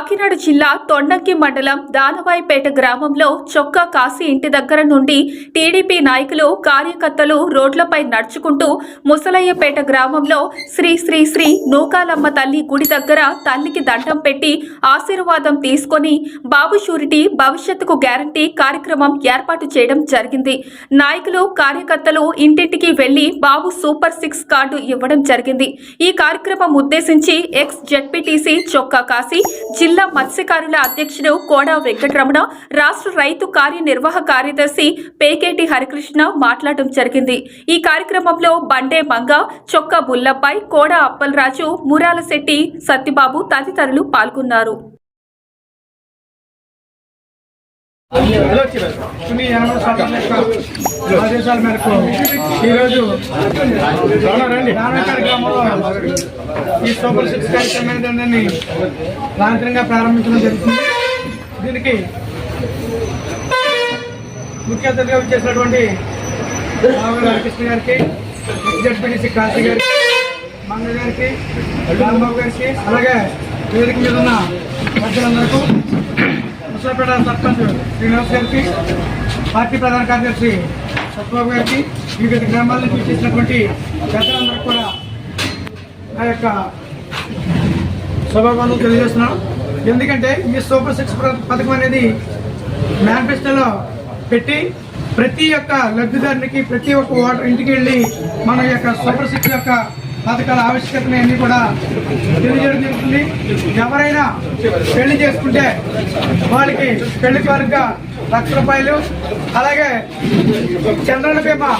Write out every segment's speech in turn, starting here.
Kakinada జిల్లా తొండంకి మండలం దానవాయిపేట గ్రామంలో చొక్కా కాశీ ఇంటి దగ్గర నుండి టీడీపీ నాయకులు కార్యకర్తలు రోడ్లపై నడుచుకుంటూ ముసలయ్యపేట గ్రామంలో శ్రీ శ్రీ శ్రీ నూకాలమ్మ తల్లి గుడి దగ్గర తల్లికి దండం పెట్టి ఆశీర్వాదం తీసుకొని బాబు షూరిటీ భవిష్యత్తుకు గ్యారంటీ కార్యక్రమం ఏర్పాటు చేయడం జరిగింది. నాయకులు కార్యకర్తలు ఇంటింటికి వెళ్ళి బాబు సూపర్ సిక్స్ కార్డు ఇవ్వడం జరిగింది. ఈ కార్యక్రమం ఉద్దేశించి ఎక్స్ జెడ్పీటీసీ చొక్కా కాశీ జిల్లా జిల్లా మత్స్యకారుల అధ్యక్షుడు కోడా వెంకటరమణ రాష్ట్ర రైతు కార్యనిర్వాహ కార్యదర్శి పేకేటి హరికృష్ణ మాట్లాడడం జరిగింది. ఈ కార్యక్రమంలో బండే మంగ చొక్కా బుల్లబ్బాయ్ కోడా అప్పలరాజు మురాలశెట్టి సత్యబాబు తదితరులు పాల్గొన్నారు. కొన్ని ఆదేశాల మేరకు ఈరోజు రామేశ్వర గ్రామంలో ఈ సూపర్ సిక్స్ కార్యక్రమం ఏంటంటే లాంఛనంగా ప్రారంభించడం జరుగుతుంది. దీనికి ముఖ్య అతిథిగా వచ్చేసినటువంటి రామకృష్ణ గారికి జడ్పీటీసీ కాశీ గారికి మంగ గారికి రాంబాబు గారికి అలాగే వేదిక మీద ఉన్న ప్రజలందరికీ ముసాపేట సర్పంచ్ శ్రీనివాస్ గారికి పార్టీ ప్రధాన కార్యదర్శి సత్యబాబు గారికి వివిధ గ్రామాల నుంచి వచ్చేసినటువంటి పెద్దలందరికీ కూడా ఆ యొక్క శుభాకాంక్షలు తెలియజేస్తున్నాం. ఎందుకంటే ఈ సూపర్ సిక్స్ పథకం అనేది మేనిఫెస్టోలో పెట్టి ప్రతి ఒక్క లబ్ధిదారునికి ప్రతి ఒక్క ఓటర్ ఇంటికి వెళ్ళి మన యొక్క సూపర్ సిక్స్ యొక్క పథకాల ఆవశ్యకతని అన్ని కూడా తెలియజేయడం జరుగుతుంది. ఎవరైనా పెళ్ళి చేసుకుంటే వాళ్ళకి పెళ్ళి కానుక లక్ష రూపాయలు అలాగే చంద్రన బీమా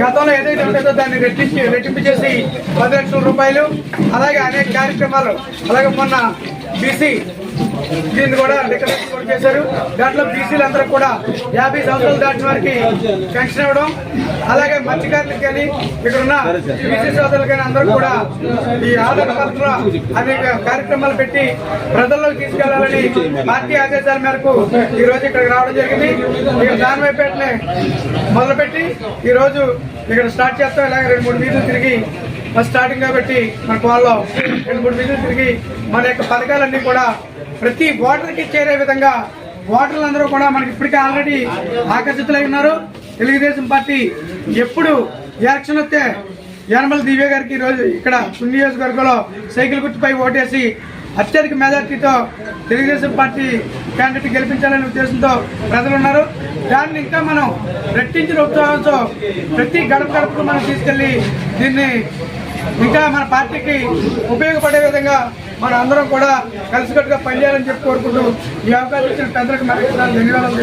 గతంలో ఏదైతే ఉంటుందో దాన్ని రెట్టించి రెట్టింపు చేసి పది లక్షల రూపాయలు అలాగే అనేక కార్యక్రమాలు అలాగే మొన్న బీసీ దీన్ని కూడా రికగ్నైజ్ కూడా చేశారు. దాంట్లో బీసీలు అందరూ కూడా యాభై సంవత్సరాలు దాటిన వారికి పెన్షన్ ఇవ్వడం అలాగే మత్స్యకారులకు కానీ ఇక్కడ ఉన్న బీసీ సోదరులు కానీ అందరూ కూడా ఈ ఆధార్ పత్ర అనేక కార్యక్రమాలు పెట్టి ప్రజల్లోకి తీసుకెళ్ళాలని పార్టీ ఆదేశాల మేరకు ఈ రోజు ఇక్కడికి రావడం జరిగింది. ఇక్కడ దానివైపేటనే మొదలుపెట్టి ఈ రోజు ఇక్కడ స్టార్ట్ చేస్తాం. ఇలాగే రెండు మూడు వీధులు తిరిగి ఫస్ట్ స్టార్టింగ్ కాబట్టి మన కోళ్ళలో రెండు మూడు వీధులు తిరిగి మన యొక్క పథకాలన్నీ కూడా ప్రతి ఓటర్కి చేరే విధంగా ఓటర్లు అందరూ కూడా మనకి ఇప్పటికే ఆల్రెడీ ఆకర్షితులై ఉన్నారు. తెలుగుదేశం పార్టీ ఎప్పుడు ఎలక్షన్ వస్తే యనమల దివ్య గారికి ఈరోజు రోజు ఇక్కడ నియోజకవర్గంలో సైకిల్ గుర్తుపై ఓటేసి అత్యధిక మెజార్టీతో తెలుగుదేశం పార్టీ క్యాండిడేట్ గెలిపించాలనే ఉద్దేశంతో ప్రజలు ఉన్నారు. దాన్ని ఇంకా మనం రెట్టించిన ఉత్సాహంతో ప్రతి గడప గడపకు మనం తీసుకెళ్ళి దీన్ని ఇంకా మన పార్టీకి ఉపయోగపడే విధంగా మన అందరం కూడా కలిసికట్టుగా పనిచేయాలని చెప్పి కోరుకుంటూ ఈ అవకాశం ఇచ్చిన పెద్దలకు మరి ధన్యవాదాలు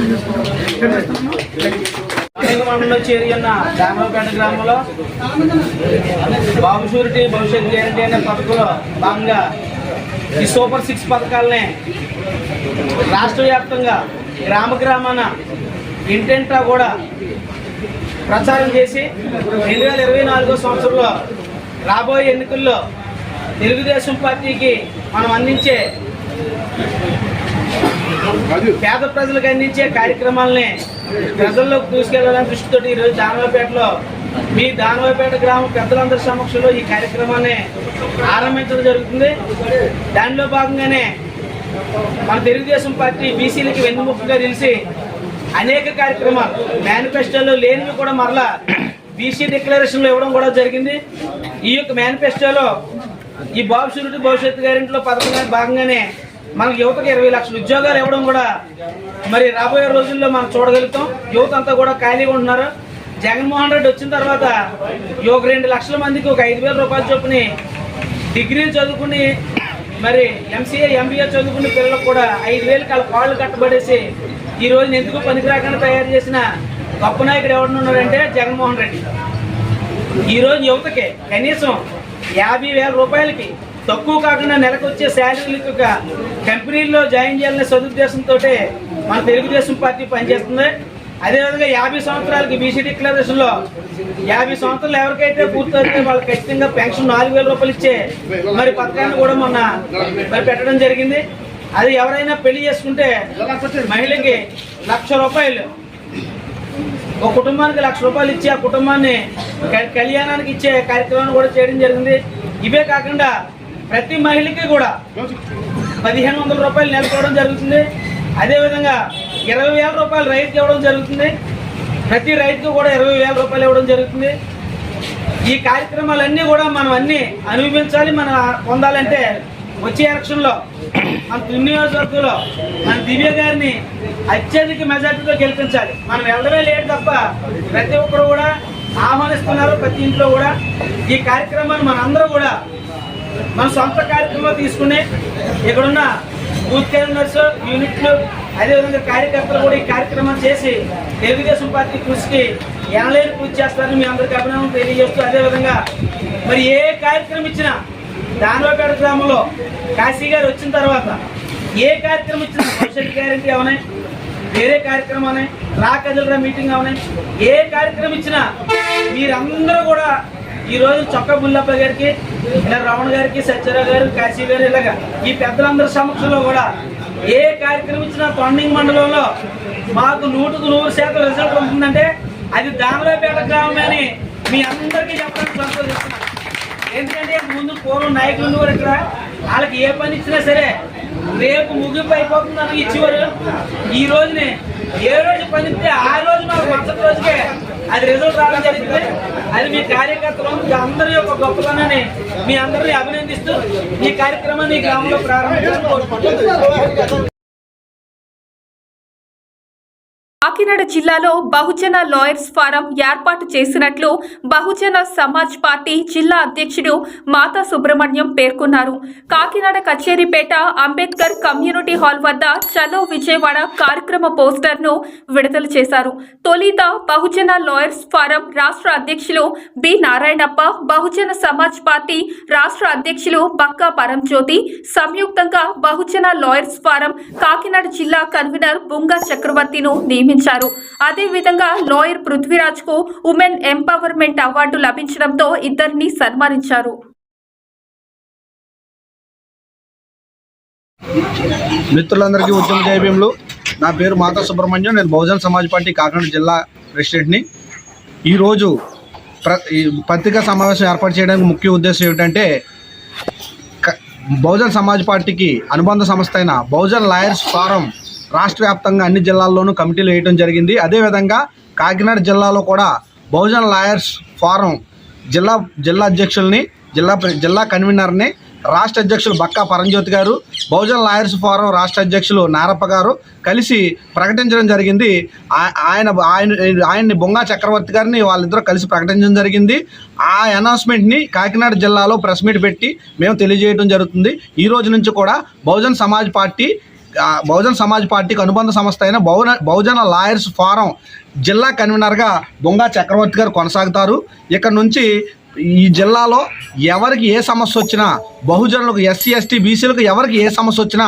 మండలంలో చేరి ఉన్న దామరపేట గ్రామంలో బాబు షూరిటీ భవిష్యత్ గ్యారంటీ అనే పథకంలో భాగంగా ఈ సూపర్ సిక్స్ పథకాలనే రాష్ట్ర వ్యాప్తంగా గ్రామ గ్రామాన ఇంటెంటా కూడా ప్రచారం చేసి రెండు వేల ఇరవై నాలుగో సంవత్సరంలో రాబోయే ఎన్నికల్లో తెలుగుదేశం పార్టీకి మనం అందించే పేద ప్రజలకు అందించే కార్యక్రమాలని ప్రజల్లోకి తీసుకెళ్ళాలని దృష్టితో ఈరోజు దానవపేటలో మీ దానవపేట గ్రామ పెద్దలందరి సమక్షంలో ఈ కార్యక్రమాన్ని ఆరంభించడం జరుగుతుంది. దానిలో భాగంగానే మన తెలుగుదేశం పార్టీ బీసీలకి వెన్నుముక్కగా తెలిసి అనేక కార్యక్రమాలు మేనిఫెస్టోలో లేనివి కూడా మరలా బీసీ డిక్లరేషన్లు ఇవ్వడం కూడా జరిగింది. ఈ యొక్క మేనిఫెస్టోలో ఈ బాబు షూరిటీ భవిష్యత్తు గారింట్లో పథకంగా భాగంగానే మనకు యువతకు ఇరవై లక్షల ఉద్యోగాలు ఇవ్వడం కూడా మరి రాబోయే రోజుల్లో మనం చూడగలుగుతాం. యువత అంతా కూడా ఖాళీగా ఉంటున్నారు. జగన్మోహన్ రెడ్డి వచ్చిన తర్వాత ఒక రెండు లక్షల మందికి ఒక ఐదు వేల రూపాయల చొప్పున డిగ్రీ చదువుకుని మరి ఎంసీఏ ఎంబీఏ చదువుకునే పిల్లలకు కూడా ఐదు వేలు వాళ్ళ కాళ్ళు కట్టబడేసి ఈ రోజు ఎందుకు పనికిరాకుండా తయారు చేసిన గొప్ప నాయకుడు ఎవరున్నారంటే జగన్మోహన్ రెడ్డి. ఈరోజు యువతకి కనీసం యాభై వేల రూపాయలకి తక్కువ కాకుండా నెలకు వచ్చే శాలరీలకు కంపెనీల్లో జాయిన్ చేయాలనే సదుద్దేశంతో మన తెలుగుదేశం పార్టీ పనిచేస్తుంది. అదేవిధంగా యాభై సంవత్సరాలకి బీసీ డిక్లరేషన్లో యాభై సంవత్సరాలు ఎవరికైతే పూర్తయితే వాళ్ళకి ఖచ్చితంగా పెన్షన్ నాలుగు వేల రూపాయలు ఇచ్చే మరి పథకాన్ని కూడా మొన్న మరి పెట్టడం జరిగింది. అది ఎవరైనా పెళ్ళి చేసుకుంటే మహిళకి లక్ష రూపాయలు ఒక కుటుంబానికి లక్ష రూపాయలు ఇచ్చి ఆ కుటుంబాన్ని కళ్యాణానికి ఇచ్చే కార్యక్రమాన్ని కూడా చేయడం జరిగింది. ఇవే కాకుండా ప్రతి మహిళకి కూడా పదిహేను వందల రూపాయలు నెలకు ఇవ్వడం జరుగుతుంది. అదేవిధంగా ఇరవై వేల రూపాయలు రైతుకి ఇవ్వడం జరుగుతుంది. ప్రతి రైతుకు కూడా ఇరవై వేల రూపాయలు ఇవ్వడం జరుగుతుంది. ఈ కార్యక్రమాలన్నీ కూడా మనం అన్ని అనుభవించాలి మనం పొందాలంటే వచ్చే ఎలక్షన్లో మన తుని నియోజకవర్గంలో మన దివ్య గారిని అత్యధిక మెజార్టీతో గెలిపించాలి. మనం వెళ్ళడమే లేదు తప్ప ప్రతి ఒక్కరు కూడా ఆహ్వానిస్తున్నారు ప్రతి ఇంట్లో కూడా. ఈ కార్యక్రమాన్ని మనందరూ కూడా మన సొంత కార్యక్రమాలు తీసుకుని ఇక్కడున్న బూత్ కేంద్రస్ యూనిట్లు అదేవిధంగా కార్యకర్తలు కూడా ఈ కార్యక్రమం చేసి తెలుగుదేశం పార్టీ కృషికి ఎనలేని కృషి చేస్తారని మీ అందరికీ అభినందన తెలియజేస్తూ అదేవిధంగా మరి ఏ కార్యక్రమం ఇచ్చినా దానివపేట గ్రామంలో కాశీ గారు వచ్చిన తర్వాత ఏ కార్యక్రమం ఇచ్చినా భవిష్యత్ గ్యారంటీ అవనాయి వేరే కార్యక్రమం అవనాయి రా కదలరా మీటింగ్ అవనాయి ఏ కార్యక్రమం ఇచ్చినా మీరందరూ కూడా ఈరోజు చొక్క బుల్లప్ప గారికి ఇలా రమణ గారికి సత్యరావు గారు కాశీ గారు ఇలాగా ఈ పెద్దలందరి సమక్షంలో కూడా ఏ కార్యక్రమం ఇచ్చినా తొండింగ్ మండలంలో మాకు నూటుకు నూరు శాతం రిజల్ట్ ఉంటుందంటే అది దానిలోపేట గ్రామమే అని మీ అందరికీ చెప్పడానికి సంతోషిస్తున్నాను ఎందుకంటే ముందు పూర్వం నాయకులు ఉండేవారు ఇక్కడ. వాళ్ళకి ఏ పని ఇచ్చినా సరే రేపు ముగింపు అయిపోతుందని ఇచ్చేవారు ఈ రోజునే ఏ రోజు పని ఇస్తే ఆ రోజు మాకు మరుసటి రోజుకే అది రిజల్ట్ రావడం జరిగింది. అది మీ కార్యకర్తలు మీ అందరి యొక్క గొప్పతనాన్ని మీ అందరిని అభినందిస్తూ ఈ కార్యక్రమాన్ని గ్రామంలో ప్రారంభించాలని కోరుకుంటున్నాను. కాకినాడ జిల్లాలో బహుజన లాయర్స్ ఫారం ఏర్పాటు చేసినట్లు బహుజన సమాజ్ పార్టీ జిల్లా అధ్యక్షుడు మాతా సుబ్రహ్మణ్యం పేర్కొన్నారు. కాకినాడ కచేరీపేట అంబేద్కర్ కమ్యూనిటీ హాల్ వద్ద చలో విజయవాడ కార్యక్రమ పోస్టర్ను విడుదల చేశారు. తొలిత బహుజన లాయర్స్ ఫారం రాష్ట్ర అధ్యక్షులు బి నారాయణప్ప బహుజన సమాజ్ పార్టీ రాష్ట్ర అధ్యక్షులు బక్కా పరంజ్యోతి సంయుక్తంగా బహుజన లాయర్స్ ఫారం కాకినాడ జిల్లా కన్వీనర్ బుంగా చక్రవర్తిను నియమించారు. అదేవిధంగా లాయర్ పృథ్వీరాజ్కు ఉమెన్ ఎంపవర్మెంట్ అవార్డు లభించడంతో ఇద్దరిని సన్మానించారు. మిత్రులందరికీ ఉద్యమ జయభీములు నా పేరు మాతా సుబ్రహ్మణ్యం. నేను బహుజన్ సమాజ్ పార్టీ కాకినాడ జిల్లా ప్రెసిడెంట్ని. ఈరోజు ప్ర ఈ పత్రికా సమావేశం ఏర్పాటు చేయడానికి ముఖ్య ఉద్దేశం ఏమిటంటే క- బహుజన్ సమాజ్ పార్టీకి అనుబంధ సంస్థ అయిన బహుజన్ లాయర్స్ ఫారం రాష్ట్ర వ్యాప్తంగా అన్ని జిల్లాల్లోనూ కమిటీలు వేయడం జరిగింది. అదేవిధంగా కాకినాడ జిల్లాలో కూడా బహుజన్ లాయర్స్ ఫారం జిల్లా జిల్లా అధ్యక్షుల్ని జిల్లా జిల్లా కన్వీనర్ని రాష్ట్ర అధ్యక్షులు బక్కా పరంజ్యోతి గారు బహుజన్ లాయర్స్ ఫోరం రాష్ట్ర అధ్యక్షులు నారప్ప గారు కలిసి ప్రకటించడం జరిగింది. ఆయన ఆయన ఆయన్ని బొంగా చక్రవర్తి గారిని వాళ్ళిద్దరూ కలిసి ప్రకటించడం జరిగింది. ఆ అనౌన్స్మెంట్ని కాకినాడ జిల్లాలో ప్రెస్ మీట్ పెట్టి మేము తెలియజేయడం జరుగుతుంది. ఈ రోజు నుంచి కూడా బహుజన్ సమాజ్ పార్టీ బహుజన్ సమాజ్ పార్టీకి అనుబంధ సంస్థ అయిన బహున బహుజన లాయర్స్ ఫారం జిల్లా కన్వీనర్గా దొంగ చక్రవర్తి గారు కొనసాగుతారు. ఇక్కడ నుంచి ఈ జిల్లాలో ఎవరికి ఏ సమస్య వచ్చినా బహుజనులకు ఎస్సీ ఎస్టీ బీసీలకు ఎవరికి ఏ సమస్య వచ్చినా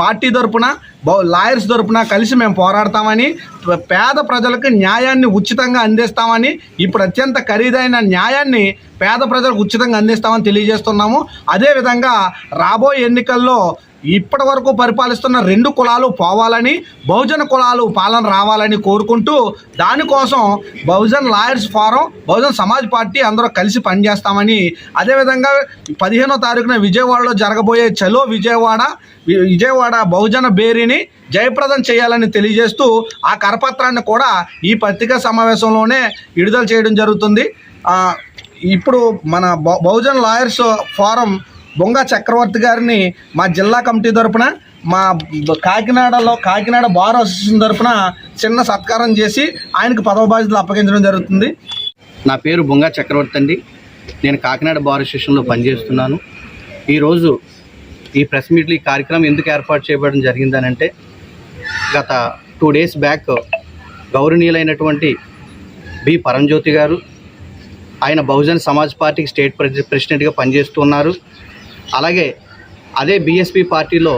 పార్టీ తరపున బహు లాయర్స్ తరపున కలిసి మేము పోరాడతామని పేద ప్రజలకు న్యాయాన్ని ఉచితంగా అందిస్తామని ఇప్పుడు అత్యంత ఖరీదైన న్యాయాన్ని పేద ప్రజలకు ఉచితంగా అందిస్తామని తెలియజేస్తున్నాము. అదేవిధంగా రాబోయే ఎన్నికల్లో ఇప్పటి వరకు పరిపాలిస్తున్న రెండు కులాలు పోవాలని బహుజన కులాలు పాలన రావాలని కోరుకుంటూ దానికోసం Bahujan lawyers forum Bahujan Samaj party అందరూ కలిసి పనిచేస్తామని అదేవిధంగా పదిహేనో తారీఖున విజయవాడలో జరగబోయే చలో విజయవాడ విజయవాడ బహుజన బేరీని జయప్రదం చేయాలని తెలియజేస్తూ ఆ కరపత్రాన్ని కూడా ఈ పత్రికా సమావేశంలోనే విడుదల చేయడం జరుగుతుంది. ఇప్పుడు మన బహు- బహుజన్ లాయర్స్ ఫారం బొంగ చక్రవర్తి గారిని మా జిల్లా కమిటీ తరపున మా కాకినాడలో కాకినాడ బార్ అసోసియేషన్ తరపున చిన్న సత్కారం చేసి ఆయనకు పదవ బాధ్యతలు అప్పగించడం జరుగుతుంది. నా పేరు బొంగా చక్రవర్తి అండి. నేను కాకినాడ బార్ అసోసియేషన్లో పనిచేస్తున్నాను. ఈరోజు ఈ ప్రెస్ మీట్లు ఈ కార్యక్రమం ఎందుకు ఏర్పాటు చేయబడడం జరిగిందనంటే గత టూ డేస్ బ్యాక్ గౌరవనీయులైనటువంటి బి పరంజ్యోతి గారు ఆయన బహుజన్ సమాజ్ పార్టీకి స్టేట్ ప్రెసి ప్రెసిడెంట్గా పనిచేస్తున్నారు అలాగే అదే బీఎస్పీ పార్టీలో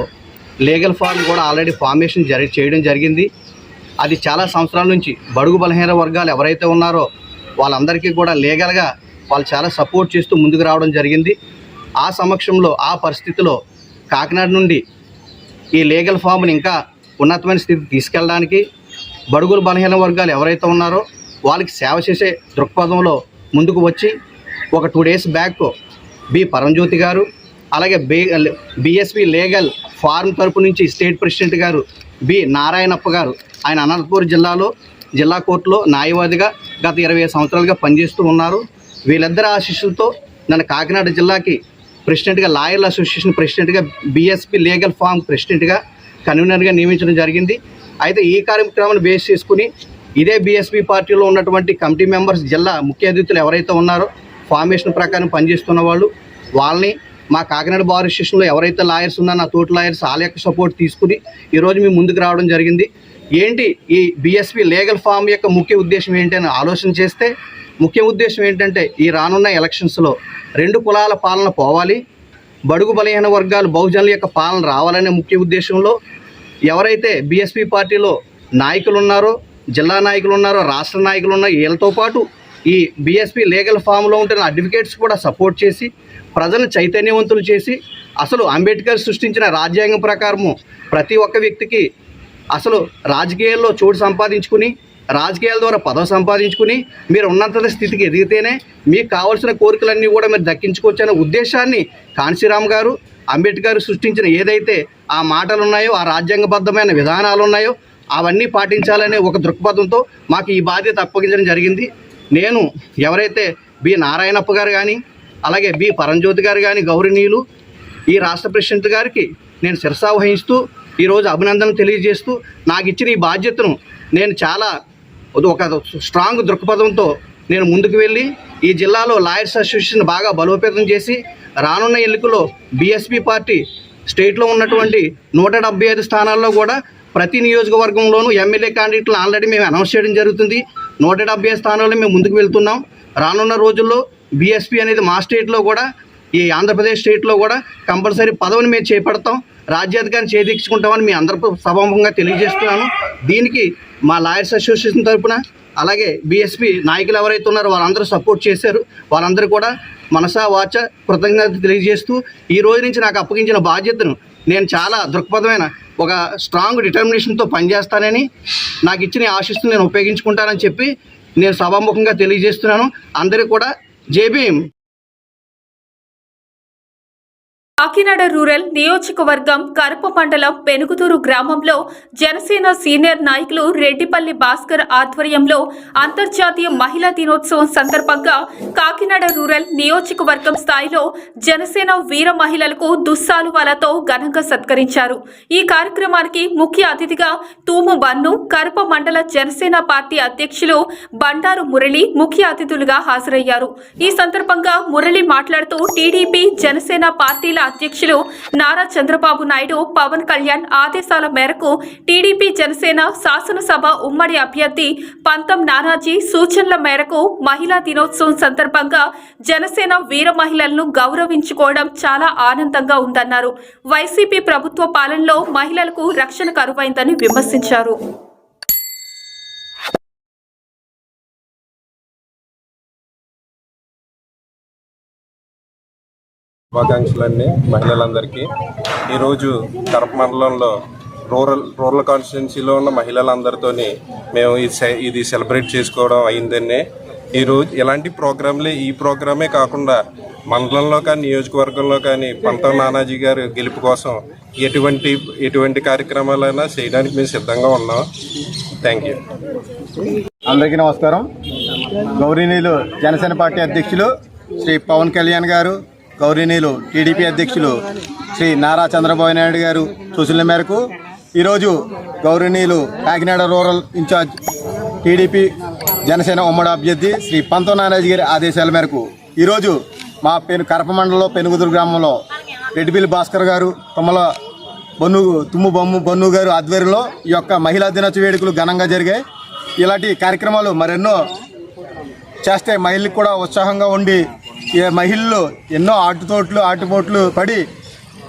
లీగల్ ఫామ్ కూడా ఆల్రెడీ ఫార్మేషన్ జరి చేయడం జరిగింది. అది చాలా సంవత్సరాల నుంచి బడుగు బలహీన వర్గాలు ఎవరైతే ఉన్నారో వాళ్ళందరికీ కూడా లీగల్గా వాళ్ళు చాలా సపోర్ట్ చేస్తూ ముందుకు రావడం జరిగింది. ఆ సమక్షంలో ఆ పరిస్థితిలో కాకినాడ నుండి ఈ లీగల్ ఫామ్ని ఇంకా ఉన్నతమైన స్థితికి తీసుకెళ్ళడానికి బడుగులు బలహీన వర్గాలు ఎవరైతే ఉన్నారో వాళ్ళకి సేవ చేసే దృక్పథంలో ముందుకు వచ్చి ఒక two days back B. Paramjyothi గారు అలాగే బి బిఎస్పి లీగల్ ఫార్మ్ తరపు నుంచి స్టేట్ ప్రెసిడెంట్ గారు బి నారాయణప్ప గారు. ఆయన అనంతపూర్ జిల్లాలో జిల్లా కోర్టులో న్యాయవాదిగా గత ఇరవై సంవత్సరాలుగా పనిచేస్తూ ఉన్నారు. వీళ్ళిద్దరి ఆశీస్సులతో నన్ను కాకినాడ జిల్లాకి ప్రెసిడెంట్గా లాయర్ల అసోసియేషన్ ప్రెసిడెంట్గా బీఎస్పీ లీగల్ ఫామ్ ప్రెసిడెంట్గా కన్వీనర్గా నియమించడం జరిగింది. అయితే ఈ కార్యక్రమాన్ని బేస్ చేసుకుని ఇదే బీఎస్పీ పార్టీలో ఉన్నటువంటి కమిటీ మెంబర్స్ జిల్లా ముఖ్య అతిథులు ఎవరైతే ఉన్నారో ఫార్మేషన్ ప్రకారం పనిచేస్తున్న వాళ్ళు వాళ్ళని మా కాకినాడ బార్ అసోసియేషన్లో ఎవరైతే లాయర్స్ ఉన్నా నా తోటి లాయర్స్ వాళ్ళ యొక్క సపోర్ట్ తీసుకుని ఈరోజు మేము ముందుకు రావడం జరిగింది. ఏంటి? ఈ బీఎస్పీ లీగల్ ఫామ్ యొక్క ముఖ్య ఉద్దేశం ఏంటి అని ఆలోచన చేస్తే ముఖ్య ఉద్దేశం ఏంటంటే ఈ రానున్న ఎలక్షన్స్లో రెండు కులాల పాలన పోవాలి. బడుగు బలహీన వర్గాలు బహుజనుల యొక్క పాలన రావాలనే ముఖ్య ఉద్దేశంలో ఎవరైతే బీఎస్పీ పార్టీలో నాయకులు ఉన్నారో జిల్లా నాయకులు ఉన్నారో రాష్ట్ర నాయకులు ఉన్నారో వీళ్ళతో పాటు ఈ బీఎస్పీ లీగల్ ఫామ్లో ఉంటున్న అడ్వకేట్స్ కూడా సపోర్ట్ చేసి ప్రజలను చైతన్యవంతులు చేసి అసలు అంబేద్కర్ సృష్టించిన రాజ్యాంగం ప్రకారము ప్రతి ఒక్క వ్యక్తికి అసలు రాజకీయాల్లో చోటు సంపాదించుకుని రాజకీయాల ద్వారా పదవి సంపాదించుకుని మీరు ఉన్నంత స్థితికి ఎదిగితేనే మీకు కావాల్సిన కోరికలన్నీ కూడా మీరు దక్కించుకోవచ్చనే ఉద్దేశాన్ని కాన్సీరామ్ గారు అంబేద్కర్ సృష్టించిన ఏదైతే ఆ మాటలు ఉన్నాయో ఆ రాజ్యాంగబద్ధమైన విధానాలు ఉన్నాయో అవన్నీ పాటించాలనే ఒక దృక్పథంతో మాకు ఈ బాధ్యత అప్పగించడం జరిగింది. నేను ఎవరైతే బి నారాయణప్ప గారు కానీ అలాగే బి పరంజ్యోతి గారు కానీ గౌరవనీయులు ఈ రాష్ట్ర ప్రెసిడెంట్ గారికి నేను శిరసా వహిస్తూ ఈరోజు అభినందనలు తెలియజేస్తూ నాకు ఇచ్చిన ఈ బాధ్యతను నేను చాలా ఒక స్ట్రాంగ్ దృక్పథంతో నేను ముందుకు వెళ్ళి ఈ జిల్లాలో లాయర్స్ అసోసియేషన్ బాగా బలోపేతం చేసి రానున్న ఎన్నికల్లో బీఎస్పీ పార్టీ స్టేట్లో ఉన్నటువంటి నూట డెబ్బై ఐదు స్థానాల్లో కూడా ప్రతి నియోజకవర్గంలోనూ ఎమ్మెల్యే క్యాండిడేట్లను ఆల్రెడీ మేము అనౌన్స్ చేయడం జరుగుతుంది. నూట డెబ్బై స్థానాలు స్థానాల్లో మేము ముందుకు వెళ్తున్నాం. రానున్న రోజుల్లో బీఎస్పీ అనేది మా స్టేట్లో కూడా ఈ ఆంధ్రప్రదేశ్ స్టేట్లో కూడా కంపల్సరీ పదవిని మేము చేపడతాం. రాజ్యాధికారిని చేదీర్చుకుంటామని మీ అందరికీ సభాముఖంగా తెలియజేస్తున్నాను. దీనికి మా లాయర్స్ అసోసియేషన్ తరపున అలాగే బీఎస్పీ నాయకులు ఎవరైతే ఉన్నారో వాళ్ళందరూ సపోర్ట్ చేశారు. వాళ్ళందరూ కూడా మనసా వాచ కృతజ్ఞత తెలియజేస్తూ ఈ రోజు నుంచి నాకు అప్పగించిన బాధ్యతను నేను చాలా దృక్పథమైన ఒక స్ట్రాంగ్ డిటర్మినేషన్తో పనిచేస్తానని నాకు ఇచ్చిన ఈ నేను ఉపయోగించుకుంటానని చెప్పి నేను సభాముఖంగా తెలియజేస్తున్నాను. అందరికీ కూడా జేబీఎం కాకినాడ రూరల్ నియోజకవర్గం కరప మండలం పెనుగుతూరు గ్రామంలో జనసేన సీనియర్ నాయకులు రెడ్డిపల్లి భాస్కర్ ఆధ్వర్యంలో అంతర్జాతీయ మహిళా దినోత్సవం సందర్భంగా కాకినాడ రూరల్ నియోజకవర్గం స్థాయిలో జనసేన వీర మహిళలకు దుస్సాలువాలతో ఘనంగా సత్కరించారు. ఈ కార్యక్రమానికి ముఖ్య అతిథిగా తూము బన్ను కరప మండల జనసేన పార్టీ అధ్యక్షులు బండారు మురళి ముఖ్య అతిథులుగా హాజరయ్యారు. ఈ సందర్భంగా మురళి మాట్లాడుతూ టీడీపీ జనసేన పార్టీల అధ్యక్షులు నారా చంద్రబాబు నాయుడు పవన్ కళ్యాణ్ ఆదేశాల మేరకు టీడీపీ జనసేన శాసనసభ ఉమ్మడి అభ్యర్థి పంతం నానాజీ సూచనల మేరకు మహిళా దినోత్సవం సందర్భంగా జనసేన వీర మహిళలను గౌరవించుకోవడం చాలా ఆనందంగా ఉందన్నారు. వైసీపీ ప్రభుత్వ పాలనలో మహిళలకు రక్షణ కరువైందని విమర్శించారు. శుభాకాంక్షలన్నీ మహిళలందరికీ. ఈరోజు కరప మండలంలో రూరల్ రూరల్ కాన్స్టిట్యున్సీలో ఉన్న మహిళలందరితోని మేము ఈ సె- ఇది సెలబ్రేట్ చేసుకోవడం అయిందని. ఈరోజు ఇలాంటి ప్రోగ్రాంలే ఈ ప్రోగ్రామే కాకుండా మండలంలో కానీ నియోజకవర్గంలో కానీ పంతం నానాజీ గారు గెలుపు కోసం ఎటువంటి ఎటువంటి కార్యక్రమాలైనా చేయడానికి మేము సిద్ధంగా ఉన్నాం. Thank you. అందరికీ నమస్కారం. గౌరీనీయులు జనసేన పార్టీ అధ్యక్షులు శ్రీ పవన్ కళ్యాణ్ గారు గౌరవనీయులు టీడీపీ అధ్యక్షులు శ్రీ నారా చంద్రబాబు నాయుడు గారు సూచనల మేరకు ఈరోజు గౌరవనీయులు Kakinada rural in-charge TDP Janasena ఉమ్మడి అభ్యర్థి శ్రీ పంతో నారాజు గారి ఆదేశాల మేరకు ఈరోజు మా పెను కరప మండలంలో పెనుగుదురు గ్రామంలో రెడ్డిపిల్లి భాస్కర్ గారు తుమ్మల బన్ను తుమ్ము బొమ్ము బన్ను గారు ఆధ్వర్యంలో ఈ యొక్క మహిళా దినోత్సవ వేడుకలు ఘనంగా జరిగాయి. ఇలాంటి కార్యక్రమాలు మరెన్నో చేస్తే మహిళలకు కూడా ఉత్సాహంగా ఉండి ఈ మహిళలు ఎన్నో ఆటుతోట్లు ఆటుపోట్లు పడి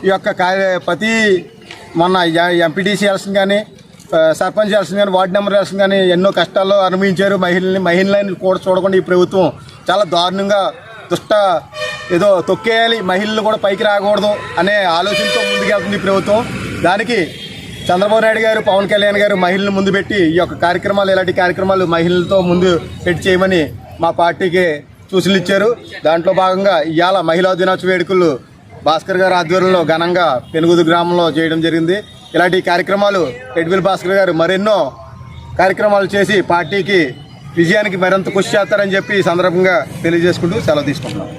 ఈ యొక్క కార్య ప్రతి మొన్న ఎంపీటీసీ ఎలక్షన్ కానీ సర్పంచ్ ఎలక్షన్ కానీ వార్డు నెంబర్ ఎలక్షన్ కానీ ఎన్నో కష్టాల్లో అనుభవించారు మహిళల్ని. మహిళలని కూడా చూడకుండా ఈ ప్రభుత్వం చాలా దారుణంగా దుష్ట ఏదో తొక్కేయాలి. మహిళలు కూడా పైకి రాకూడదు అనే ఆలోచనతో ముందుకెళ్తుంది ఈ ప్రభుత్వం. దానికి చంద్రబాబు నాయుడు గారు పవన్ కళ్యాణ్ గారు మహిళలను ముందు పెట్టి ఈ యొక్క కార్యక్రమాలు ఇలాంటి కార్యక్రమాలు మహిళలతో ముందు పెట్టి చేయమని మా పార్టీకి సూచనలు ఇచ్చారు. దాంట్లో భాగంగా ఇవాళ మహిళా దినోత్సవ వేడుకలు భాస్కర్ గారు ఆధ్వర్యంలో ఘనంగా పెనుగుదు గ్రామంలో చేయడం జరిగింది. ఇలాంటి కార్యక్రమాలు ఎడ్విల్ భాస్కర్ గారు మరెన్నో కార్యక్రమాలు చేసి పార్టీకి విజయానికి మరింత కృషి చేస్తారని చెప్పి ఈ సందర్భంగా తెలియజేసుకుంటూ సెలవు తీసుకుంటున్నాం.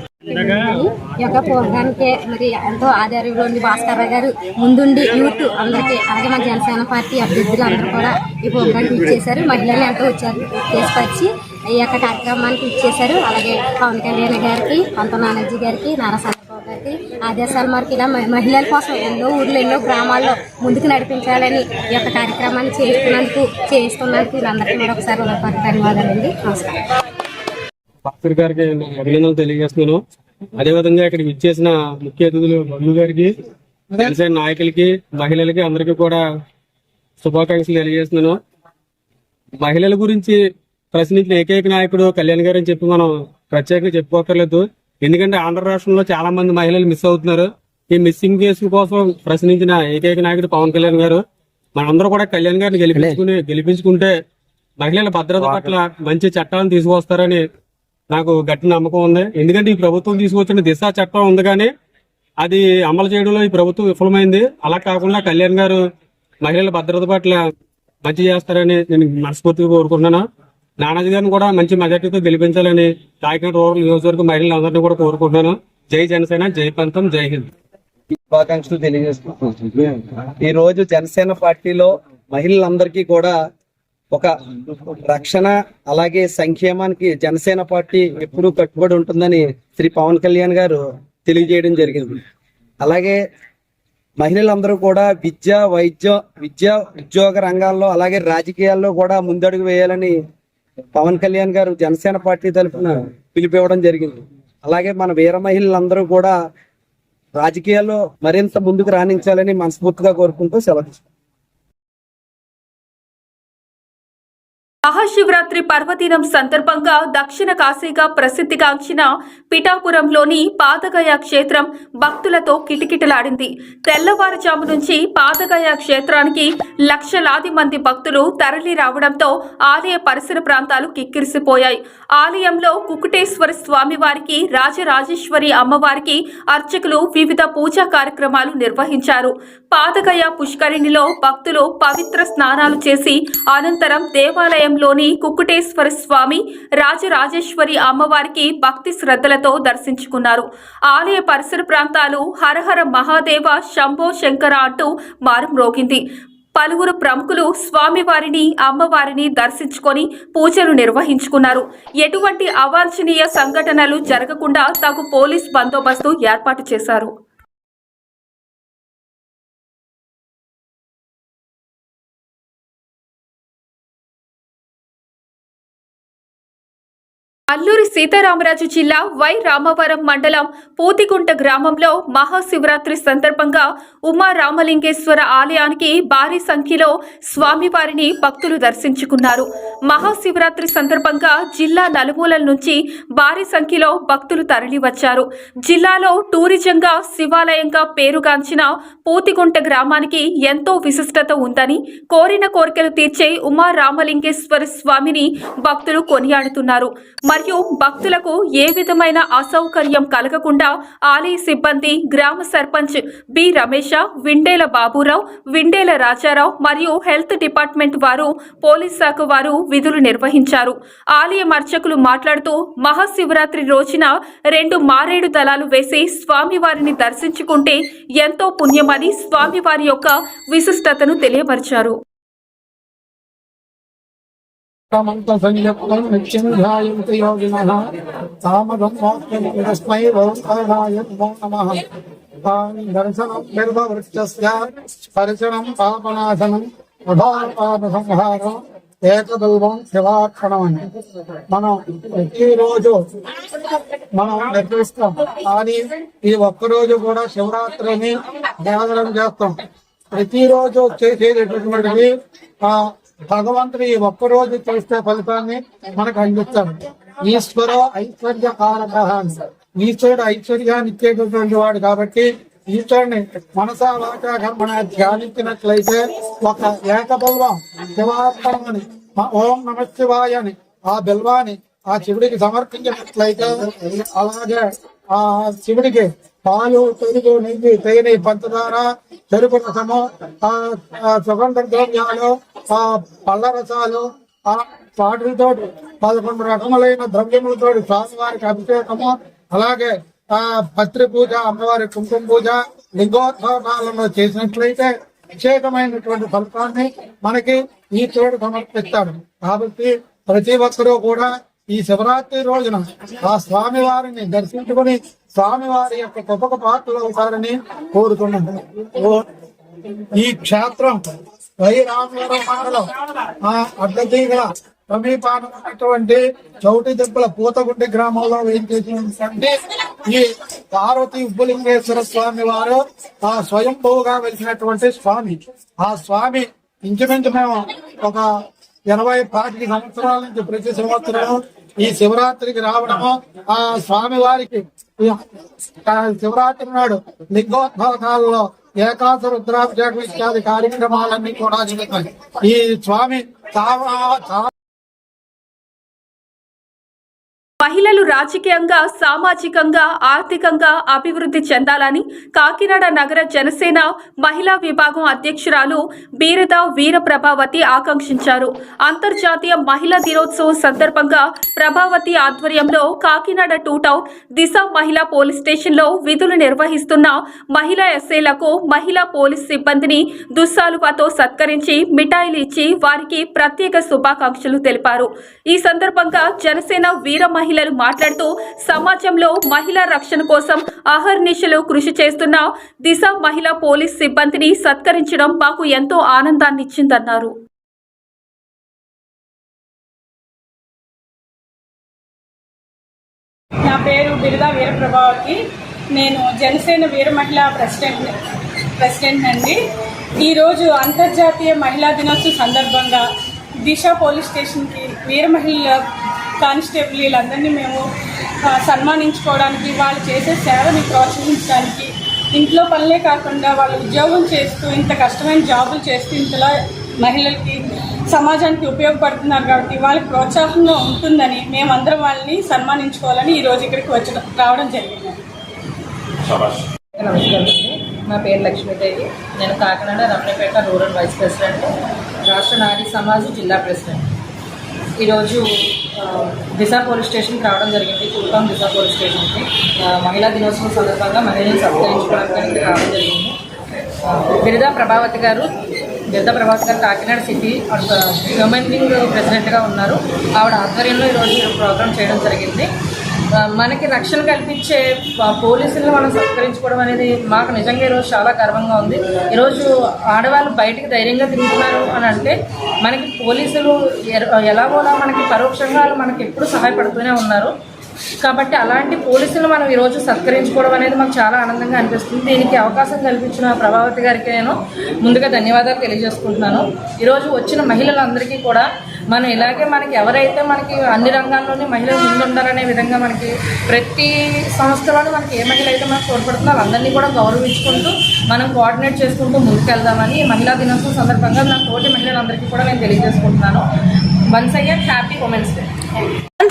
ఈ యొక్క ప్రోగ్రామ్కి మరి ఎంతో ఆధారంలో ఉంది భాస్కర్ గారు ముందుండి యూత్ అందరికీ అలాగే మన జనసేన పార్టీ అభ్యర్థులు అందరూ కూడా ఈ ప్రోగ్రామ్కి ఇచ్చేశారు. మహిళలు ఎంతో వచ్చారు తీసుకొచ్చి ఈ యొక్క కార్యక్రమానికి ఇచ్చేశారు. అలాగే పవన్ కళ్యాణ్ గారికి పంత నానాజీ గారికి నారా చంద్రబాబు గారికి ఆదేశాలు మనకి ఇలా మహిళల కోసం ఎన్నో ఊర్లు ఎన్నో గ్రామాల్లో ముందుకు నడిపించాలని ఈ యొక్క కార్యక్రమాన్ని చేస్తున్నందుకు చేస్తున్నందుకు వీళ్ళందరికీ కూడా ఒకసారి ధన్యవాదాలండి నమస్కారం. భాస్కర్ గారికి నేను అభినందనలు తెలియజేస్తున్నాను. అదేవిధంగా ఇక్కడికి ఇచ్చేసిన ముఖ్య అతిథులు బంధు గారికి జనసేన నాయకులకి మహిళలకి అందరికీ కూడా శుభాకాంక్షలు తెలియజేస్తున్నాను. మహిళల గురించి ప్రశ్నించిన ఏకైక నాయకుడు కళ్యాణ్ గారు అని చెప్పి మనం ప్రత్యేకంగా చెప్పుకోకర్లేదు ఎందుకంటే ఆంధ్ర రాష్ట్రంలో చాలా మంది మహిళలు మిస్ అవుతున్నారు. ఈ మిస్సింగ్ కేసు కోసం ప్రశ్నించిన ఏకైక నాయకుడు పవన్ కళ్యాణ్ గారు మనందరూ కూడా కళ్యాణ్ గారిని గెలిపించుకుని గెలిపించుకుంటే మహిళల భద్రత పట్ల మంచి చట్టాలను తీసుకొస్తారని నాకు గట్టి నమ్మకం ఉంది. ఎందుకంటే ఈ ప్రభుత్వం తీసుకొచ్చిన దిశ చట్టం ఉంది కానీ అది అమలు చేయడంలో ఈ ప్రభుత్వం విఫలమైంది. అలా కాకుండా కళ్యాణ్ గారు మహిళల భద్రత పట్ల మంచి చేస్తారని నేను మనస్ఫూర్తిగా కోరుకుంటున్నాను. నానాజీ గారిని కూడా మంచి మెజార్టీతో గెలిపించాలని కాకినాడ రూరల్ నియోజకవర్గ మహిళలందరినీ కూడా కోరుకుంటున్నాను. జై జనసేన జై పంతం జై హింద్. శుభాకాంక్షలు తెలియజేస్తున్నాను. ఈ రోజు జనసేన పార్టీలో మహిళలందరికీ కూడా ఒక రక్షణ అలాగే సంక్షేమానికి జనసేన పార్టీ ఎప్పుడూ కట్టుబడి ఉంటుందని శ్రీ పవన్ కళ్యాణ్ గారు తెలియజేయడం జరిగింది. అలాగే మహిళలందరూ కూడా విద్య వైద్య విద్య ఉద్యోగ రంగాల్లో అలాగే రాజకీయాల్లో కూడా ముందడుగు వేయాలని పవన్ కళ్యాణ్ గారు జనసేన పార్టీ తరఫున పిలిపివ్వడం జరిగింది. అలాగే మన వీర మహిళలందరూ కూడా రాజకీయాల్లో మరింత ముందుకు రాణించాలని మనస్ఫూర్తిగా కోరుకుంటూ సెలవు మహాశివరాత్రి పర్వదినం సందర్భంగా దక్షిణ కాశీగా ప్రసిద్ధిగాంచిన పిఠాపురంలోని పాదగయ క్షేత్రం భక్తులతో కిటకిటలాడింది. తెల్లవారుజాము నుంచి పాదగయ క్షేత్రానికి లక్షలాది మంది భక్తులు తరలి రావడంతో ఆలయ పరిసర ప్రాంతాలు కిక్కిరిసిపోయాయి. ఆలయంలో కుకుటేశ్వర స్వామి వారికి రాజరాజేశ్వరి అమ్మవారికి అర్చకులు వివిధ పూజా కార్యక్రమాలు నిర్వహించారు. పాదగయ పుష్కరిణిలో భక్తులు పవిత్ర స్నానాలు చేసి అనంతరం దేవాలయంలో దేవాలయంలోని కుక్కుటేశ్వర స్వామి రాజరాజేశ్వరి అమ్మవారికి భక్తి శ్రద్ధలతో దర్శించుకున్నారు. ఆలయ పరిసర ప్రాంతాలు హరహర మహాదేవ శంభో శంకర అంటూ మారుమ్రోగింది. పలువురు ప్రముఖులు స్వామివారిని అమ్మవారిని దర్శించుకొని పూజలు నిర్వహించుకున్నారు. ఎటువంటి అవాంఛనీయ సంఘటనలు జరగకుండా తగు పోలీస్ బందోబస్తు ఏర్పాటు చేశారు. అల్లూరి సీతారామరాజు జిల్లా వై రామవరం మండలం పూతిగుంట గ్రామంలో మహాశివరాత్రి సందర్భంగా ఉమా రామలింగేశ్వర ఆలయానికి భారీ సంఖ్యలో స్వామివారిని భక్తులు దర్శించుకున్నారు. మహాశివరాత్రి సందర్భంగా జిల్లా నలుమూలల నుంచి భారీ సంఖ్యలో భక్తులు తరలివచ్చారు. జిల్లాలో టూరిజంగా శివాలయంగా పేరుగాంచిన పూతిగుంట గ్రామానికి ఎంతో విశిష్టత ఉందని కోరిన కోరికలు తీర్చే ఉమా రామలింగేశ్వర స్వామిని భక్తులు కొనియాడుతున్నారు. మరి మరియు భక్తులకు ఏ విధమైన అసౌకర్యం కలగకుండా ఆలయ సిబ్బంది గ్రామ సర్పంచ్ బి. రమేష విండేల బాబురావు విండేల రాజారావు మరియు హెల్త్ డిపార్ట్మెంట్ వారు పోలీస్ శాఖ వారు విధులు నిర్వహించారు. ఆలయ అర్చకులు మాట్లాడుతూ మహాశివరాత్రి రోజున రెండు మారేడు దళాలు వేసి స్వామివారిని దర్శించుకుంటే ఎంతో పుణ్యమని స్వామివారి యొక్క విశిష్టతను తెలియపరిచారు. మంత్రసంయుక్తం నిత్యం ధ్యాయంతి యోగినః తామదం మోక్షస్మై ఓంకారాయ నమో నమః దర్శనం బిల్వవృక్షస్య స్పర్శనం పాపనాశనం ఉదాపాద సంహారం ఏకబిల్వం శివార్పణం అని మనం ప్రతిరోజు మనం నిర్వహిస్తాం కానీ ఈ ఒక్కరోజు కూడా శివరాత్రిని జాగరణ చేస్తాం. ప్రతిరోజు చేసేటటువంటిది ఆ భగవంతుడు ఈ ఒక్కరోజు చేస్తే ఫలితాన్ని మనకు అందిస్తాడు. ఈశ్వర ఐశ్వర్య కారక ఈశ్వరుడు ఐశ్వర్యాన్ని ఇచ్చేటటువంటి వాడు కాబట్టి ఈశ్వరుని మనసా వాచా కర్మణ ధ్యానించినట్లయితే ఒక ఏక బల్వం శివాత్మని ఓం నమ శివాయ అని ఆ బిల్వాన్ని ఆ శివుడికి సమర్పించినట్లయితే అలాగే ఆ శివుడికి పాలు పెరుగు నెయ్యి తేనె పంచదార చెరుకు రసము ఆ ఆ సుగంధ ద్రవ్యాలు ఆ పళ్ళ రసాలు ఆ వాటితో పదకొండు రకములైన ద్రవ్యములతో స్వామివారికి అభిషేకము అలాగే ఆ పత్రి పూజ అమ్మవారి కుంకుమ పూజ లింగోత్సవాలను చేసినట్లయితే విశేషమైనటువంటి ఫలితాన్ని మనకి ఈ చోటు సమర్పిస్తాడు. కాబట్టి ప్రతి ఒక్కరూ కూడా ఈ శివరాత్రి రోజున ఆ స్వామి వారిని దర్శించుకుని స్వామి వారి యొక్క గొప్ప పాత్రలు అవుతారని కోరుతున్నాను. ఈ క్షేత్రం వై రామవరం మండలం. ఆ అడ్డతీగల సమీపాన ఉన్నటువంటి చౌటి దెబ్బల పూతగుండి గ్రామంలో వేయించేసినటువంటి ఈ పార్వతి ఉబ్బులింగేశ్వర స్వామి వారు ఆ స్వయంభూగా వెలిసినటువంటి స్వామి. ఆ స్వామి ఇంచుమించు మేము ఒక ఇరవై పాతిక సంవత్సరాల నుంచి ప్రతి సంవత్సరం ఈ శివరాత్రికి రావడము ఆ స్వామి వారికి శివరాత్రి నాడు లింగోద్భవకాలలో ఏకాశ రుద్రాభిషేకం ఇత్యాది కార్యక్రమాలన్నీ కూడా జరుగుతాయి. ఈ స్వామి చాలా చాలా మహిళలు రాజకీయంగా సామాజికంగా ఆర్థికంగా అభివృద్ధి చెందాలని కాకినాడ నగర జనసేన మహిళా విభాగం అధ్యక్షురాలు బీరద వీర ప్రభావతి ఆకాంక్షించారు. అంతర్జాతీయ మహిళా దినోత్సవం సందర్భంగా ప్రభావతి ఆధ్వర్యంలో కాకినాడ టూ టౌన్ దిశ మహిళా పోలీస్ స్టేషన్లో విధులు నిర్వహిస్తున్న మహిళా ఎస్ఐలకు మహిళా పోలీస్ సిబ్బందిని దుస్సాలువాతో సత్కరించి మిఠాయిలు ఇచ్చి వారికి ప్రత్యేక శుభాకాంక్షలు తెలిపారు. ఈ సందర్భంగా జనసేన వీర మహిళ మహిళలు మాట్లాడుతూ సమాజంలో మహిళా రక్షణ కోసం అహర్నిశలు కృషి చేస్తున్న దిశ మహిళా పోలీస్ సిబ్బందిని సత్కరించడం మాకు ఎంతో ఆనందాన్నిచ్చిందన్నారు. నా పేరు బిరుదా వీరప్రభావకి నేను జనసేన వీర మహిళా ప్రెసిడెంట్ ప్రెసిడెంట్ అండి. ఈరోజు అంతర్జాతీయ మహిళా దినోత్సవం సందర్భంగా దిశ పోలీస్ స్టేషన్కి వీర మహిళల కానిస్టేబుల్ వీళ్ళందరినీ మేము సన్మానించుకోవడానికి వాళ్ళు చేసే సేవని ప్రోత్సహించడానికి ఇంట్లో పనులే కాకుండా వాళ్ళు ఉద్యోగం చేస్తూ ఇంత కష్టమైన జాబులు చేస్తూ ఇంతలా మహిళలకి సమాజానికి ఉపయోగపడుతున్నారు కాబట్టి వాళ్ళకి ప్రోత్సాహంగా ఉంటుందని మేమందరం వాళ్ళని సన్మానించుకోవాలని ఈరోజు ఇక్కడికి వచ్చి రావడం జరిగింది. నమస్కారం అండి. నా పేరు లక్ష్మీదేవి. నేను Kakinada Ramanapeta rural vice president రాష్ట్ర నారీ సమాజ్ జిల్లా ప్రెసిడెంట్ ఈరోజు ఆ, దిశ పోలీస్ స్టేషన్కి రావడం జరిగింది. కుల్పాం దిశ పోలీస్ స్టేషన్కి మహిళా దినోత్సవం సందర్భంగా మహిళలను సత్కరించుకోవడానికి రావడం జరిగింది. ఆ, బిరుదా ప్రభావతి గారు బిరుదా ప్రభావతి గారు కాకినాడ సిటీ హ్యూమన్ వింగ్ ప్రెసిడెంట్గా ఉన్నారు. ఆవిడ ఆధ్వర్యంలో ఈరోజు ప్రోగ్రామ్ చేయడం జరిగింది. మనకి రక్షణ కల్పించే పోలీసులను మనం సత్కరించుకోవడం అనేది మాకు నిజంగా ఈరోజు చాలా గర్వంగా ఉంది. ఈరోజు ఆడవాళ్ళు బయటకు ధైర్యంగా తిరుగుతున్నారు అని అంటే మనకి పోలీసులు ఎలాగోలా మనకి పరోక్షంగా మనకి ఎప్పుడు సహాయపడుతూనే ఉన్నారు. కాబట్టి అలాంటి పోలీసులు మనం ఈరోజు సత్కరించుకోవడం అనేది మాకు చాలా ఆనందంగా అనిపిస్తుంది. దీనికి అవకాశం కల్పించిన ప్రభావతి గారికి నేను ముందుగా ధన్యవాదాలు తెలియజేసుకుంటున్నాను. ఈరోజు వచ్చిన మహిళలందరికీ కూడా మనం ఇలాగే మనకి ఎవరైతే మనకి అన్ని రంగాల్లోనే మహిళలు ముందుండాలనే విధంగా మనకి ప్రతి సంస్థలోనూ మనకి ఏ మహిళ అయితే మనకు తోడ్పడుతుందో వాళ్ళందరినీ కూడా గౌరవించుకుంటూ మనం కోఆర్డినేట్ చేసుకుంటూ ముందుకెళ్దామని మహిళా దినోత్సవం సందర్భంగా నా తోటి మహిళలందరికీ కూడా నేను తెలియజేసుకుంటున్నాను. Once again happy women's day.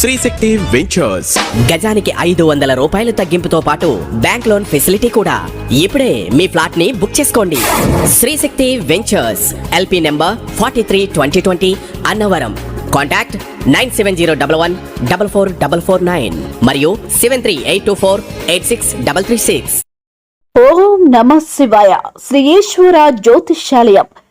Sri Shakti ventures గజానికి ఐదు వందల రూపాయల తగ్గింపుతో పాటు బ్యాంక్ లోన్ ఫెసిలిటీ కూడా. ఇప్పుడే మీ ఫ్లాట్ని బుక్ చేసుకోండి. Srishakti ventures LP number forty three twenty twenty Annavaram. Contact nine seven zero double one double four double four nine మరియు seven three eight two four eight six double three six. ఓం నమ శివాయ. శ్రీ ఈశ్వర జ్యోతిష్యాలయం.